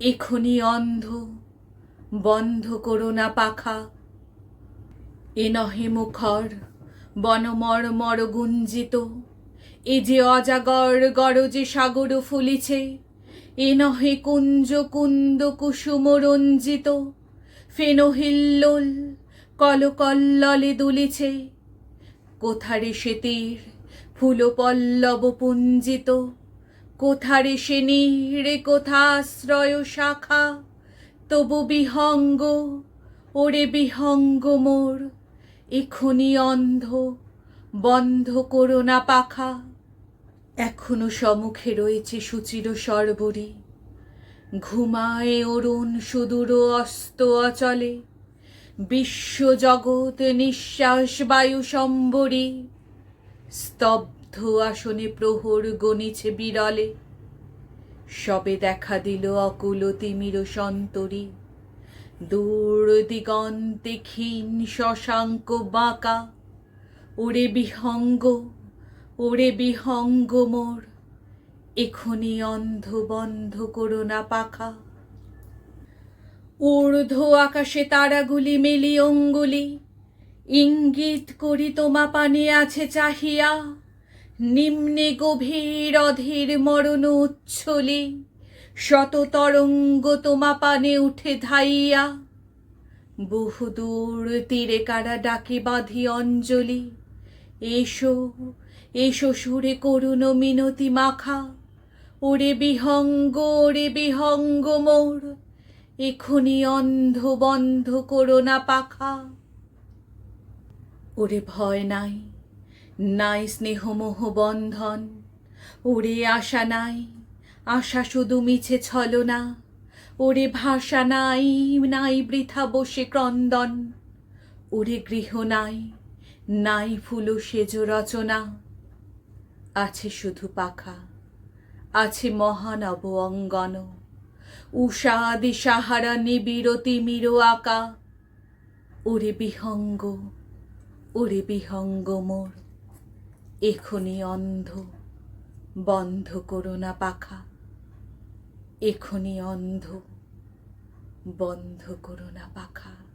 এখনি অন্ধ, বন্ধ করো না পাখা। এ নহে মুখর, বনমর মর গুঞ্জিত। এ যে অজাগর গরজে সাগর ফুলিছে, এ নহে কুঞ্জ কুন্দ কুসুম রঞ্জিত। ফেনো হিল্লোল কলকল্ললে দুলিছে, কোথারে সে তীর ফুল পল্লব পুঞ্জিত। কোথারে সে নীড়ে কোথাশ্রয় শাখা? তবু বিহঙ্গ, ওরে বিহঙ্গ মোর, এখনি অন্ধ, বন্ধ করো না পাখা। এখনও সমুখে রয়েছে সুচির সর্বরী। ঘুমায় অরুণ সুদূর অস্ত অচলে। বিশ্বজগৎ নিঃশ্বাস বায়ু সম্বরী। স্তব্ধ আসনে প্রহর গণিছে বিরলে। সবে দেখা দিল অকুল তিমির সন্তরী। দূর দিগন্তে ক্ষীণ শশাঙ্ক বাঁকা। ওরে বিহঙ্গ ওরে বিহঙ্গ মোর, এখনি অন্ধ বন্ধ করো না পাখা। ঊর্ধ্ব আকাশে তারাগুলি মেলি অঙ্গুলি, ইঙ্গিত করি তোমা পানে আছে চাহিয়া। নিম্নে গভীর অধীর মরণ উচ্ছলি, শত তরঙ্গ তোমা পানে উঠে ধাইয়া। বহুদূর তীরে কারা ডাকে বাঁধি অঞ্জলি, এসো এসো সুরে করুণ মিনতি মাখা। ওরে বিহঙ্গ ওরে বিহঙ্গ মোর, এখনি অন্ধ বন্ধ করো না পাখা। ওরে ভয় নাই নাই স্নেহমোহ বন্ধন, ওরে আশা নাই, আশা শুধু মিছে ছলনা, ওরে ভাষা নাই নাই বৃথা বসে ক্রন্দন, ওরে গৃহ নাই নাই ফুল সেজ রচনা। আছে শুধু পাখা, আছে মহানব অঙ্গন, উষা দিশাহারা নিবিড় তিমির আকা, ওরে বিহঙ্গ ওরে বিহঙ্গ মোর। এখনি অন্ধ বন্ধ করো না পাখা। এখনি অন্ধ বন্ধ করো না পাখা।